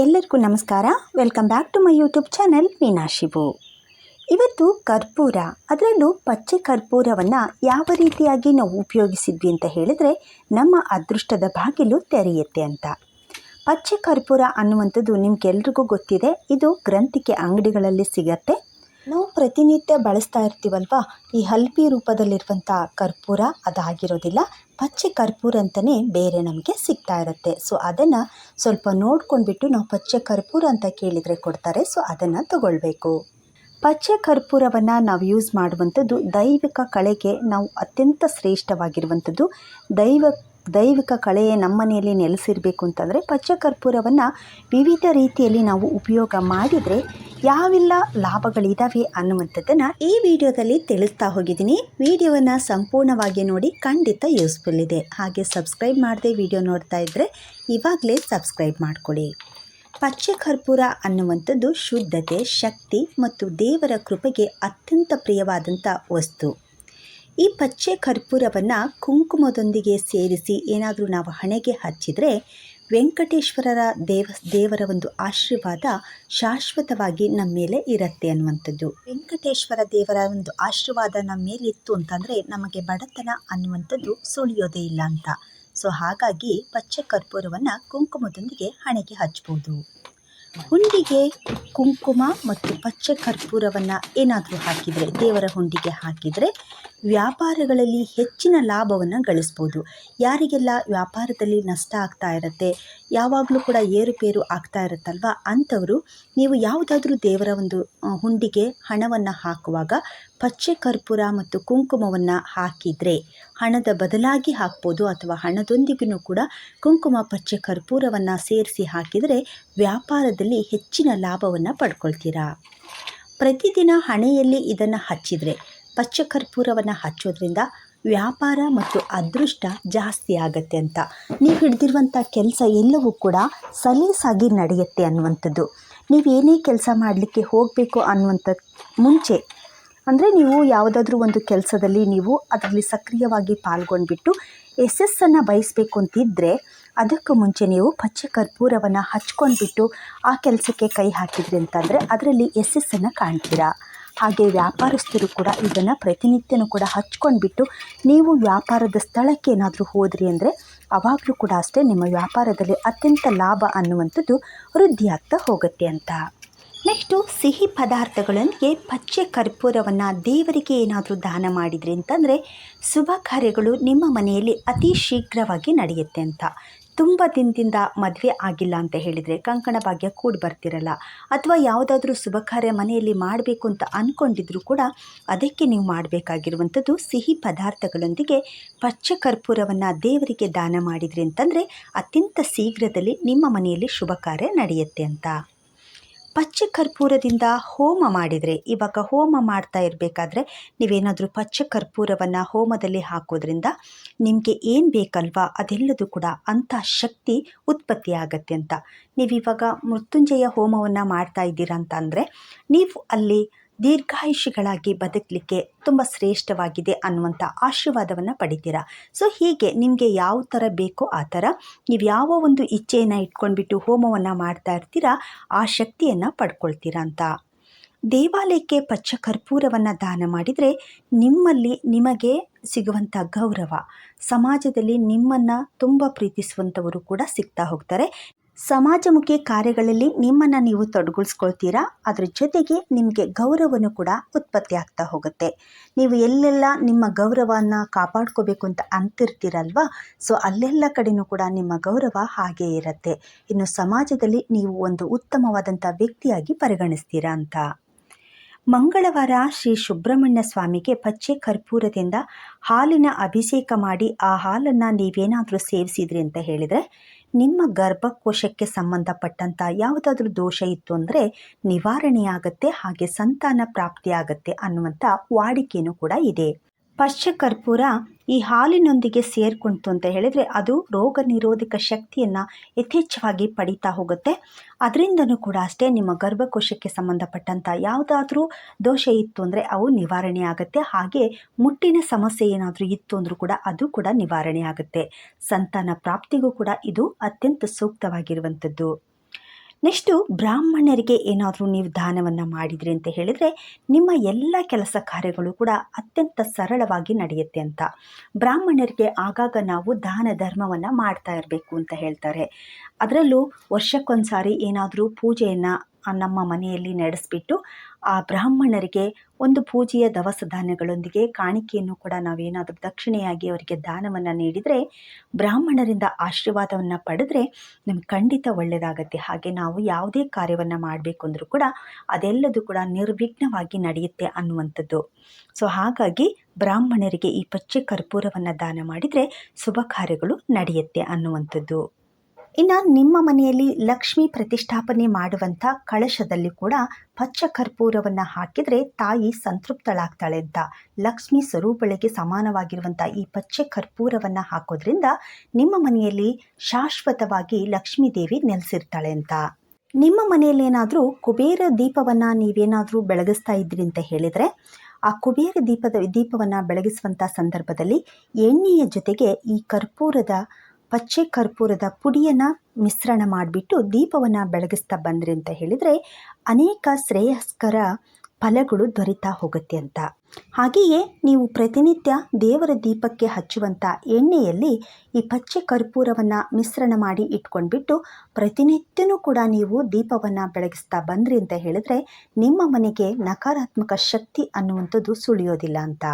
ಎಲ್ಲರಿಗೂ ನಮಸ್ಕಾರ. Welcome back to my YouTube channel Meenashivu ಇವತ್ತು ಕರ್ಪೂರ, ಅದರಲ್ಲೂ ಪಚ್ಚೆ ಕರ್ಪೂರವನ್ನು ಯಾವ ರೀತಿಯಾಗಿ ನಾವು ಉಪಯೋಗಿಸಿದ್ವಿ ಅಂತ ಹೇಳಿದರೆ ನಮ್ಮ ಅದೃಷ್ಟದ ಬಾಗಿಲು ತೆರೆಯುತ್ತೆ ಅಂತ. ಪಚ್ಚೆ ಕರ್ಪೂರ ಅನ್ನುವಂಥದ್ದು ನಿಮಗೆಲ್ರಿಗೂ ಗೊತ್ತಿದೆ. ಇದು ಗ್ರಂಥಿಕೆ ಅಂಗಡಿಗಳಲ್ಲಿ ಸಿಗತ್ತೆ. ನಾವು ಪ್ರತಿನಿತ್ಯ ಬಳಸ್ತಾ ಇರ್ತೀವಲ್ವಾ? ಈ ಹಲ್ಪಿ ರೂಪದಲ್ಲಿರುವಂಥ ಕರ್ಪೂರ ಅದಾಗಿರೋದಿಲ್ಲ. ಪಚ್ಚೆ ಕರ್ಪೂರ ಅಂತಲೇ ಬೇರೆ ನಮಗೆ ಸಿಗ್ತಾ ಇರುತ್ತೆ. ಸೊ ಅದನ್ನು ಸ್ವಲ್ಪ ನೋಡ್ಕೊಂಡ್ಬಿಟ್ಟು ನಾವು ಪಚ್ಚೆ ಕರ್ಪೂರ ಅಂತ ಕೇಳಿದರೆ ಕೊಡ್ತಾರೆ. ಸೊ ಅದನ್ನು ತಗೊಳ್ಬೇಕು. ಪಚ್ಚೆ ಕರ್ಪೂರವನ್ನು ನಾವು ಯೂಸ್ ಮಾಡುವಂಥದ್ದು ದೈವಿಕ ಕಳೆಗೆ ನಾವು ಅತ್ಯಂತ ಶ್ರೇಷ್ಠವಾಗಿರುವಂಥದ್ದು. ದೈವ, ದೈವಿಕ ಕಳೆಯೇ ನಮ್ಮ ಮನೆಯಲ್ಲಿ ನೆಲೆಸಿರಬೇಕು ಅಂತಂದರೆ ಪಚ್ಚೆ ಕರ್ಪೂರವನ್ನು ವಿವಿಧ ರೀತಿಯಲ್ಲಿ ನಾವು ಉಪಯೋಗ ಮಾಡಿದರೆ ಯಾವೆಲ್ಲ ಲಾಭಗಳಿದಾವೆ ಅನ್ನುವಂಥದ್ದನ್ನು ಈ ವಿಡಿಯೋದಲ್ಲಿ ತಿಳಿಸ್ತಾ ಹೋಗಿದ್ದೀನಿ. ವಿಡಿಯೋವನ್ನ ಸಂಪೂರ್ಣವಾಗಿ ನೋಡಿ ಖಂಡಿತ ಯೂಸ್ಫುಲ್ ಇದೆ. ಹಾಗೆ ಸಬ್ಸ್ಕ್ರೈಬ್ ಮಾಡದೆ ವಿಡಿಯೋ ನೋಡ್ತಾ ಇದ್ದರೆ ಇವಾಗಲೇ ಸಬ್ಸ್ಕ್ರೈಬ್ ಮಾಡ್ಕೊಳ್ಳಿ. ಪಚ್ಚೆ ಕರ್ಪೂರ ಅನ್ನುವಂಥದ್ದು ಶುದ್ಧತೆ, ಶಕ್ತಿ ಮತ್ತು ದೇವರ ಕೃಪೆಗೆ ಅತ್ಯಂತ ಪ್ರಿಯವಾದಂಥ ವಸ್ತು. ಈ ಪಚ್ಚೆ ಕರ್ಪೂರವನ್ನು ಕುಂಕುಮದೊಂದಿಗೆ ಸೇರಿಸಿ ಏನಾದರೂ ನಾವು ಹಣೆಗೆ ಹಚ್ಚಿದರೆ ವೆಂಕಟೇಶ್ವರರ ದೇವ, ದೇವರ ಒಂದು ಆಶೀರ್ವಾದ ಶಾಶ್ವತವಾಗಿ ನಮ್ಮ ಮೇಲೆ ಇರುತ್ತೆ ಅನ್ನುವಂಥದ್ದು. ವೆಂಕಟೇಶ್ವರ ದೇವರ ಒಂದು ಆಶೀರ್ವಾದ ನಮ್ಮ ಮೇಲಿತ್ತು ಅಂತಂದರೆ ನಮಗೆ ಬಡತನ ಅನ್ನುವಂಥದ್ದು ಸುಳಿಯೋದೇ ಇಲ್ಲ ಅಂತ. ಸೊ ಹಾಗಾಗಿ ಪಚ್ಚೆ ಕರ್ಪೂರವನ್ನು ಕುಂಕುಮದೊಂದಿಗೆ ಹಣೆಗೆ ಹಚ್ಬೋದು. ಹುಂಡಿಗೆ ಕುಂಕುಮ ಮತ್ತು ಪಚ್ಚೆ ಕರ್ಪೂರವನ್ನು ಏನಾದರೂ ಹಾಕಿದರೆ, ದೇವರ ಹುಂಡಿಗೆ ಹಾಕಿದರೆ ವ್ಯಾಪಾರಗಳಲ್ಲಿ ಹೆಚ್ಚಿನ ಲಾಭವನ್ನು ಗಳಿಸ್ಬೋದು. ಯಾರಿಗೆಲ್ಲ ವ್ಯಾಪಾರದಲ್ಲಿ ನಷ್ಟ ಆಗ್ತಾ ಇರುತ್ತೆ, ಯಾವಾಗಲೂ ಕೂಡ ಏರುಪೇರು ಆಗ್ತಾ ಇರುತ್ತಲ್ವ? ಅಂಥವರು ನೀವು ಯಾವುದಾದ್ರೂ ದೇವರ ಒಂದು ಹುಂಡಿಗೆ ಹಣವನ್ನು ಹಾಕುವಾಗ ಪಚ್ಚೆ ಕರ್ಪೂರ ಮತ್ತು ಕುಂಕುಮವನ್ನು ಹಾಕಿದರೆ ಹಣದ ಬದಲಾಗಿ ಹಾಕ್ಬೋದು ಅಥವಾ ಹಣದೊಂದಿಗೂ ಕೂಡ ಕುಂಕುಮ ಪಚ್ಚೆ ಕರ್ಪೂರವನ್ನು ಸೇರಿಸಿ ಹಾಕಿದರೆ ವ್ಯಾಪಾರದಲ್ಲಿ ಹೆಚ್ಚಿನ ಲಾಭವನ್ನು ಪಡ್ಕೊಳ್ತೀರಾ? ಪ್ರತಿದಿನ ಹಣೆಯಲ್ಲಿ ಇದನ್ನು ಹಚ್ಚಿದರೆ ಪಚ್ಚ ಕರ್ಪೂರವನ್ನು ಹಚ್ಚೋದ್ರಿಂದ ವ್ಯಾಪಾರ ಮತ್ತು ಅದೃಷ್ಟ ಜಾಸ್ತಿ ಆಗತ್ತೆ ಅಂತ. ನೀವು ಹಿಡ್ದಿರುವಂಥ ಕೆಲಸ ಎಲ್ಲವೂ ಕೂಡ ಸಲೀಸಾಗಿ ನಡೆಯುತ್ತೆ ಅನ್ನುವಂಥದ್ದು. ನೀವು ಏನೇ ಕೆಲಸ ಮಾಡಲಿಕ್ಕೆ ಹೋಗಬೇಕು ಅನ್ನುವಂಥ ಮುಂಚೆ, ಅಂದರೆ ನೀವು ಯಾವುದಾದ್ರೂ ಒಂದು ಕೆಲಸದಲ್ಲಿ ನೀವು ಅದರಲ್ಲಿ ಸಕ್ರಿಯವಾಗಿ ಪಾಲ್ಗೊಂಡ್ಬಿಟ್ಟು ಯಶಸ್ಸನ್ನು ಬಯಸಬೇಕು ಅಂತಿದ್ದರೆ ಅದಕ್ಕೂ ಮುಂಚೆ ನೀವು ಪಚ್ಚೆ ಕರ್ಪೂರವನ್ನು ಹಚ್ಕೊಂಡ್ಬಿಟ್ಟು ಆ ಕೆಲಸಕ್ಕೆ ಕೈ ಹಾಕಿದ್ರಿ ಅಂತಂದರೆ ಅದರಲ್ಲಿ ಯಶಸ್ಸನ್ನು ಕಾಣ್ತೀರಾ. ಹಾಗೆ ವ್ಯಾಪಾರಸ್ಥರು ಕೂಡ ಇದನ್ನು ಪ್ರತಿನಿತ್ಯನೂ ಕೂಡ ಹಚ್ಕೊಂಡ್ಬಿಟ್ಟು ನೀವು ವ್ಯಾಪಾರದ ಸ್ಥಳಕ್ಕೆ ಏನಾದರೂ ಹೋದ್ರಿ ಅಂದರೆ ಅವಾಗಲೂ ಕೂಡ ಅಷ್ಟೇ ನಿಮ್ಮ ವ್ಯಾಪಾರದಲ್ಲಿ ಅತ್ಯಂತ ಲಾಭ ಅನ್ನುವಂಥದ್ದು ವೃದ್ಧಿಯಾಗ್ತಾ ಹೋಗುತ್ತೆ ಅಂತ. ನೆಕ್ಸ್ಟು ಸಿಹಿ ಪದಾರ್ಥಗಳೊಂದಿಗೆ ಪಚ್ಚೆ ಕರ್ಪೂರವನ್ನು ದೇವರಿಗೆ ಏನಾದರೂ ದಾನ ಮಾಡಿದ್ರಿ ಅಂತಂದರೆ ಶುಭ ಕಾರ್ಯಗಳು ನಿಮ್ಮ ಮನೆಯಲ್ಲಿ ಅತಿ ಶೀಘ್ರವಾಗಿ ನಡೆಯುತ್ತೆ ಅಂತ. ತುಂಬ ದಿನದಿಂದ ಮದುವೆ ಆಗಿಲ್ಲ ಅಂತ ಹೇಳಿದರೆ ಕಂಕಣ ಭಾಗ್ಯ ಕೂಡಿ ಬರ್ತಿರಲ್ಲ. ಅಥವಾ ಯಾವುದಾದ್ರೂ ಶುಭ ಕಾರ್ಯ ಮನೆಯಲ್ಲಿ ಮಾಡಬೇಕು ಅಂತ ಅಂದ್ಕೊಂಡಿದ್ರೂ ಕೂಡ ಅದಕ್ಕೆ ನೀವು ಮಾಡಬೇಕಾಗಿರುವಂಥದ್ದು ಸಿಹಿ ಪದಾರ್ಥಗಳೊಂದಿಗೆ ಪಚ್ಚ ಕರ್ಪೂರವನ್ನು ದೇವರಿಗೆ ದಾನ ಮಾಡಿದ್ರಿ ಅಂತಂದರೆ ಅತ್ಯಂತ ಶೀಘ್ರದಲ್ಲಿ ನಿಮ್ಮ ಮನೆಯಲ್ಲಿ ಶುಭ ಕಾರ್ಯ ನಡೆಯುತ್ತೆ ಅಂತ. ಪಚ್ಚ ಕರ್ಪೂರದಿಂದ ಹೋಮ ಮಾಡಿದರೆ, ಇವಾಗ ಹೋಮ ಮಾಡ್ತಾ ಇರಬೇಕಾದ್ರೆ ನೀವೇನಾದರೂ ಪಚ್ಚ ಕರ್ಪೂರವನ್ನು ಹೋಮದಲ್ಲಿ ಹಾಕೋದ್ರಿಂದ ನಿಮಗೆ ಏನು ಬೇಕಲ್ವಾ ಅದೆಲ್ಲದೂ ಕೂಡ ಅಂಥ ಶಕ್ತಿ ಉತ್ಪತ್ತಿ ಆಗತ್ತೆ ಅಂತ. ನೀವಿವಾಗ ಮೃತ್ಯುಂಜಯ ಹೋಮವನ್ನು ಮಾಡ್ತಾ ಇದ್ದೀರಾ ಅಂತ ನೀವು ಅಲ್ಲಿ ದೀರ್ಘಾಯುಷಿಗಳಾಗಿ ಬದುಕಲಿಕ್ಕೆ ತುಂಬ ಶ್ರೇಷ್ಠವಾಗಿದೆ ಅನ್ನುವಂಥ ಆಶೀರ್ವಾದವನ್ನು ಪಡಿತೀರಾ? ಸೊ ಹೀಗೆ ನಿಮಗೆ ಯಾವ ಥರ ಬೇಕೋ ಆ ಥರ ನೀವು ಯಾವ ಒಂದು ಇಚ್ಛೆಯನ್ನು ಇಟ್ಕೊಂಡ್ಬಿಟ್ಟು ಹೋಮವನ್ನು ಮಾಡ್ತಾ ಇರ್ತೀರಾ, ಆ ಶಕ್ತಿಯನ್ನು ಪಡ್ಕೊಳ್ತೀರ ಅಂತ. ದೇವಾಲಯಕ್ಕೆ ಪಚ್ಚ ಕರ್ಪೂರವನ್ನು ದಾನ ಮಾಡಿದರೆ ನಿಮ್ಮಲ್ಲಿ ನಿಮಗೆ ಸಿಗುವಂಥ ಗೌರವ. ಸಮಾಜದಲ್ಲಿ ನಿಮ್ಮನ್ನು ತುಂಬ ಪ್ರೀತಿಸುವಂಥವರು ಕೂಡ ಸಿಗ್ತಾ ಹೋಗ್ತಾರೆ. ಸಮಾಜಮುಖಿ ಕಾರ್ಯಗಳಲ್ಲಿ ನಿಮ್ಮನ್ನು ನೀವು ತೊಡಗಿಸ್ಕೊಳ್ತೀರಾ ಅದ್ರ ಜೊತೆಗೆ ನಿಮಗೆ ಗೌರವನೂ ಕೂಡ ಉತ್ಪತ್ತಿ ಆಗ್ತಾ ಹೋಗುತ್ತೆ. ನೀವು ಎಲ್ಲೆಲ್ಲ ನಿಮ್ಮ ಗೌರವವನ್ನು ಕಾಪಾಡ್ಕೋಬೇಕು ಅಂತ ಅಂತಿರ್ತೀರಲ್ವ? ಸೊ, ಅಲ್ಲೆಲ್ಲ ಕಡೆಯೂ ಕೂಡ ನಿಮ್ಮ ಗೌರವ ಹಾಗೇ ಇರುತ್ತೆ. ಇನ್ನು ಸಮಾಜದಲ್ಲಿ ನೀವು ಒಂದು ಉತ್ತಮವಾದಂಥ ವ್ಯಕ್ತಿಯಾಗಿ ಪರಿಗಣಿಸ್ತೀರಾ ಅಂತ? ಮಂಗಳವಾರ ಶ್ರೀ ಸುಬ್ರಹ್ಮಣ್ಯ ಸ್ವಾಮಿಗೆ ಪಚ್ಚೆ ಕರ್ಪೂರದಿಂದ ಹಾಲಿನ ಅಭಿಷೇಕ ಮಾಡಿ ಆ ಹಾಲನ್ನು ನೀವೇನಾದರೂ ಸೇವಿಸಿದ್ರಿ ಅಂತ ಹೇಳಿದರೆ, ನಿಮ್ಮ ಗರ್ಭಕೋಶಕ್ಕೆ ಸಂಬಂಧಪಟ್ಟಂಥ ಯಾವುದಾದ್ರೂ ದೋಷ ಇತ್ತು ಅಂದರೆ ನಿವಾರಣೆಯಾಗತ್ತೆ, ಹಾಗೆ ಸಂತಾನ ಪ್ರಾಪ್ತಿಯಾಗತ್ತೆ ಅನ್ನುವಂಥ ವಾಡಿಕೆಯೂ ಕೂಡ ಇದೆ. ಪಶ್ಚ ಕರ್ಪೂರ ಈ ಹಾಲಿನೊಂದಿಗೆ ಸೇರ್ಕೊಂತು ಅಂತ ಹೇಳಿದರೆ ಅದು ರೋಗ ನಿರೋಧಕ ಶಕ್ತಿಯನ್ನು ಯಥೇಚ್ಛವಾಗಿ ಪಡೀತಾ ಹೋಗುತ್ತೆ. ಅದರಿಂದನೂ ಕೂಡ ಅಷ್ಟೇ ನಿಮ್ಮ ಗರ್ಭಕೋಶಕ್ಕೆ ಸಂಬಂಧಪಟ್ಟಂಥ ಯಾವುದಾದ್ರೂ ದೋಷ ಇತ್ತು ಅಂದರೆ ಅವು ನಿವಾರಣೆ ಆಗುತ್ತೆ. ಹಾಗೆ ಮುಟ್ಟಿನ ಸಮಸ್ಯೆ ಏನಾದರೂ ಇತ್ತು ಅಂದರೂ ಕೂಡ ಅದು ಕೂಡ ನಿವಾರಣೆ ಆಗುತ್ತೆ. ಸಂತಾನ ಪ್ರಾಪ್ತಿಗೂ ಕೂಡ ಇದು ಅತ್ಯಂತ ಸೂಕ್ತವಾಗಿರುವಂಥದ್ದು ನೆಕ್ಸ್ಟು ಬ್ರಾಹ್ಮಣರಿಗೆ ಏನಾದರೂ ನೀವು ದಾನವನ್ನು ಮಾಡಿದ್ರಿ ಅಂತ ಹೇಳಿದರೆ ನಿಮ್ಮ ಎಲ್ಲ ಕೆಲಸ ಕಾರ್ಯಗಳು ಕೂಡ ಅತ್ಯಂತ ಸರಳವಾಗಿ ನಡೆಯುತ್ತೆ ಅಂತ. ಬ್ರಾಹ್ಮಣರಿಗೆ ಆಗಾಗ ನಾವು ದಾನ ಧರ್ಮವನ್ನು ಮಾಡ್ತಾ ಇರಬೇಕು ಅಂತ ಹೇಳ್ತಾರೆ. ಅದರಲ್ಲೂ ವರ್ಷಕ್ಕೊಂದು ಸಾರಿ ಏನಾದರೂ ಪೂಜೆಯನ್ನು ನಮ್ಮ ಮನೆಯಲ್ಲಿ ನಡೆಸಿಬಿಟ್ಟು ಆ ಬ್ರಾಹ್ಮಣರಿಗೆ ಒಂದು ಪೂಜೆಯ ದವಸ ಧಾನ್ಯಗಳೊಂದಿಗೆ ಕಾಣಿಕೆಯನ್ನು ಕೂಡ ನಾವೇನಾದರೂ ದಕ್ಷಿಣೆಯಾಗಿ ಅವರಿಗೆ ದಾನವನ್ನು ನೀಡಿದರೆ, ಬ್ರಾಹ್ಮಣರಿಂದ ಆಶೀರ್ವಾದವನ್ನು ಪಡೆದ್ರೆ ನಮ್ಗೆ ಖಂಡಿತ ಒಳ್ಳೆಯದಾಗತ್ತೆ ಹಾಗೆ ನಾವು ಯಾವುದೇ ಕಾರ್ಯವನ್ನು ಮಾಡಬೇಕು ಅಂದರೂ ಕೂಡ ಅದೆಲ್ಲದೂ ಕೂಡ ನಿರ್ವಿಘ್ನವಾಗಿ ನಡೆಯುತ್ತೆ ಅನ್ನುವಂಥದ್ದು. ಸೊ ಹಾಗಾಗಿ ಬ್ರಾಹ್ಮಣರಿಗೆ ಈ ಪಚ್ಚೆ ಕರ್ಪೂರವನ್ನು ದಾನ ಮಾಡಿದರೆ ಶುಭ ಕಾರ್ಯಗಳು ನಡೆಯುತ್ತೆ ಅನ್ನುವಂಥದ್ದು. ಇನ್ನು ನಿಮ್ಮ ಮನೆಯಲ್ಲಿ ಲಕ್ಷ್ಮಿ ಪ್ರತಿಷ್ಠಾಪನೆ ಮಾಡುವಂಥ ಕಳಶದಲ್ಲಿ ಕೂಡ ಪಚ್ಚ ಕರ್ಪೂರವನ್ನು ಹಾಕಿದರೆ ತಾಯಿ ಸಂತೃಪ್ತಳಾಗ್ತಾಳೆ ಅಂತ. ಲಕ್ಷ್ಮಿ ಸ್ವರೂಪಳಿಗೆ ಸಮಾನವಾಗಿರುವಂಥ ಈ ಪಚ್ಚೆ ಕರ್ಪೂರವನ್ನು ಹಾಕೋದ್ರಿಂದ ನಿಮ್ಮ ಮನೆಯಲ್ಲಿ ಶಾಶ್ವತವಾಗಿ ಲಕ್ಷ್ಮೀ ದೇವಿ ನೆಲೆಸಿರ್ತಾಳೆ ಅಂತ. ನಿಮ್ಮ ಮನೆಯಲ್ಲಿ ಏನಾದರೂ ಕುಬೇರ ದೀಪವನ್ನು ನೀವೇನಾದರೂ ಬೆಳಗಿಸ್ತಾ ಇದ್ರಿ ಅಂತ ಹೇಳಿದರೆ, ಆ ಕುಬೇರ ದೀಪದ ದೀಪವನ್ನು ಬೆಳಗಿಸುವಂಥ ಸಂದರ್ಭದಲ್ಲಿ ಎಣ್ಣೆಯ ಜೊತೆಗೆ ಈ ಕರ್ಪೂರದ ಪಚ್ಚೆ ಕರ್ಪೂರದ ಪುಡಿಯನ್ನು ಮಿಶ್ರಣ ಮಾಡಿಬಿಟ್ಟು ದೀಪವನ್ನು ಬೆಳಗಿಸ್ತಾ ಬಂದ್ರಿ ಅಂತ ಹೇಳಿದರೆ ಅನೇಕ ಶ್ರೇಯಸ್ಕರ ಫಲಗಳು ದೊರೀತಾ ಹೋಗುತ್ತೆ ಅಂತ. ಹಾಗೆಯೇ ನೀವು ಪ್ರತಿನಿತ್ಯ ದೇವರ ದೀಪಕ್ಕೆ ಹಚ್ಚುವಂಥ ಎಣ್ಣೆಯಲ್ಲಿ ಈ ಪಚ್ಚೆ ಕರ್ಪೂರವನ್ನು ಮಿಶ್ರಣ ಮಾಡಿ ಇಟ್ಕೊಂಡ್ಬಿಟ್ಟು ಪ್ರತಿನಿತ್ಯನೂ ಕೂಡ ನೀವು ದೀಪವನ್ನು ಬೆಳಗಿಸ್ತಾ ಬಂದ್ರಿ ಅಂತ ಹೇಳಿದ್ರೆ ನಿಮ್ಮ ಮನೆಗೆ ನಕಾರಾತ್ಮಕ ಶಕ್ತಿ ಅನ್ನುವಂಥದ್ದು ಸುಳಿಯೋದಿಲ್ಲ ಅಂತ.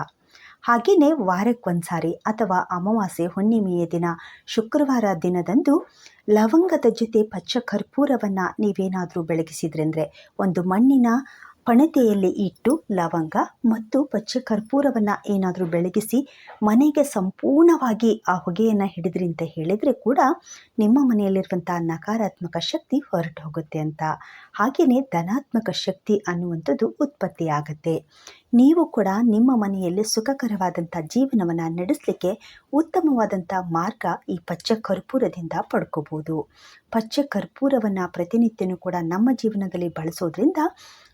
ಹಾಗೆಯೇ ವಾರಕ್ಕೊಂದು ಸಾರಿ ಅಥವಾ ಅಮಾವಾಸ್ಯೆ ಹುಣ್ಣಿಮೆಯ ದಿನ ಶುಕ್ರವಾರ ದಿನದಂದು ಲವಂಗದ ಜೊತೆ ಪಚ್ಚ ಕರ್ಪೂರವನ್ನು ನೀವೇನಾದರೂ ಬೆಳಗಿಸಿದ್ರೆಂದರೆ ಒಂದು ಮಣ್ಣಿನ ಪಣತೆಯಲ್ಲಿ ಇಟ್ಟು ಲವಂಗ ಮತ್ತು ಪಚ್ಚ ಕರ್ಪೂರವನ್ನು ಏನಾದರೂ ಬೆಳಗಿಸಿ ಮನೆಗೆ ಸಂಪೂರ್ಣವಾಗಿ ಆ ಹೊಗೆಯನ್ನು ಹಿಡಿದ್ರಿ ಅಂತ ಹೇಳಿದರೆ ಕೂಡ ನಿಮ್ಮ ಮನೆಯಲ್ಲಿರುವಂಥ ನಕಾರಾತ್ಮಕ ಶಕ್ತಿ ಹೊರಟು ಹೋಗುತ್ತೆ ಅಂತ. ಹಾಗೆಯೇ ಧನಾತ್ಮಕ ಶಕ್ತಿ ಅನ್ನುವಂಥದ್ದು ಉತ್ಪತ್ತಿಯಾಗತ್ತೆ. ನೀವು ಕೂಡ ನಿಮ್ಮ ಮನೆಯಲ್ಲಿ ಸುಖಕರವಾದಂಥ ಜೀವನವನ್ನು ನಡೆಸಲಿಕ್ಕೆ ಉತ್ತಮವಾದಂಥ ಮಾರ್ಗ ಈ ಪಚ್ಚ ಕರ್ಪೂರದಿಂದ ಪಡ್ಕೋಬೋದು. ಪಚ್ಚ ಕರ್ಪೂರವನ್ನು ಪ್ರತಿನಿತ್ಯನೂ ಕೂಡ ನಮ್ಮ ಜೀವನದಲ್ಲಿ ಬಳಸೋದ್ರಿಂದ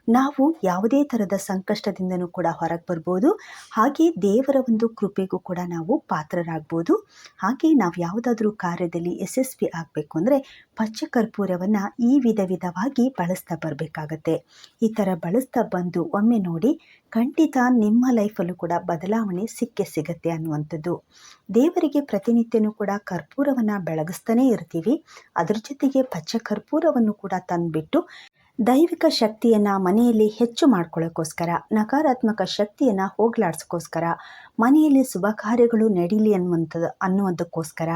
ನಾವು ಯಾವುದೇ ಥರದ ಸಂಕಷ್ಟದಿಂದನೂ ಕೂಡ ಹೊರಗೆ ಬರ್ಬೋದು. ಹಾಗೆ ದೇವರ ಒಂದು ಕೃಪೆಗೂ ಕೂಡ ನಾವು ಪಾತ್ರರಾಗ್ಬೋದು. ಹಾಗೆ ನಾವು ಯಾವುದಾದ್ರೂ ಕಾರ್ಯದಲ್ಲಿ ಯಶಸ್ವಿ ಆಗಬೇಕು ಅಂದರೆ ಪಚ್ಚಕರ್ಪೂರವನ್ನು ಈ ವಿಧ ವಿಧವಾಗಿ ಬಳಸ್ತಾ ಬರಬೇಕಾಗತ್ತೆ. ಈ ಥರ ಬಳಸ್ತಾ ಬಂದು ಒಮ್ಮೆ ನೋಡಿ ಖಂಡಿತ ನಿಮ್ಮ ಲೈಫಲ್ಲೂ ಕೂಡ ಬದಲಾವಣೆ ಸಿಕ್ಕೇ ಸಿಗತ್ತೆ ಅನ್ನುವಂಥದ್ದು. ದೇವರಿಗೆ ಪ್ರತಿನಿತ್ಯನೂ ಕೂಡ ಕರ್ಪೂರವನ್ನು ಬೆಳಗಿಸ್ತಾನೇ ಇರ್ತೀವಿ. ಅದರ ಜೊತೆಗೆ ಪಚ್ಚ ಕರ್ಪೂರವನ್ನು ಕೂಡ ತಂದುಬಿಟ್ಟು ದೈವಿಕ ಶಕ್ತಿಯನ್ನು ಮನೆಯಲ್ಲಿ ಹೆಚ್ಚು ಮಾಡ್ಕೊಳ್ಳೋಕ್ಕೋಸ್ಕರ ನಕಾರಾತ್ಮಕ ಶಕ್ತಿಯನ್ನು ಹೋಗ್ಲಾಡ್ಸೋಕ್ಕೋಸ್ಕರ ಮನೆಯಲ್ಲಿ ಶುಭ ಕಾರ್ಯಗಳು ನಡೀಲಿ ಅನ್ನುವಂಥದ್ದು ಅನ್ನುವಂಥಕ್ಕೋಸ್ಕರ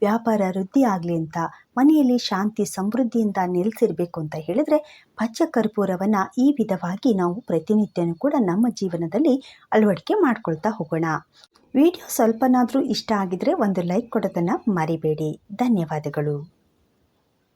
ವ್ಯಾಪಾರ ವೃದ್ಧಿ ಆಗಲಿ ಅಂತ, ಮನೆಯಲ್ಲಿ ಶಾಂತಿ ಸಮೃದ್ಧಿಯಿಂದ ನೆಲೆಸಿರಬೇಕು ಅಂತ ಹೇಳಿದರೆ ಪಚ್ಚ ಕರ್ಪೂರವನ್ನು ಈ ವಿಧವಾಗಿ ನಾವು ಪ್ರತಿನಿತ್ಯನೂ ಕೂಡ ನಮ್ಮ ಜೀವನದಲ್ಲಿ ಅಳವಡಿಕೆ ಮಾಡ್ಕೊಳ್ತಾ ಹೋಗೋಣ. ವಿಡಿಯೋ ಸ್ವಲ್ಪನಾದರೂ ಇಷ್ಟ ಆಗಿದರೆ ಒಂದು ಲೈಕ್ ಕೊಡೋದನ್ನು ಮರಿಬೇಡಿ. ಧನ್ಯವಾದಗಳು.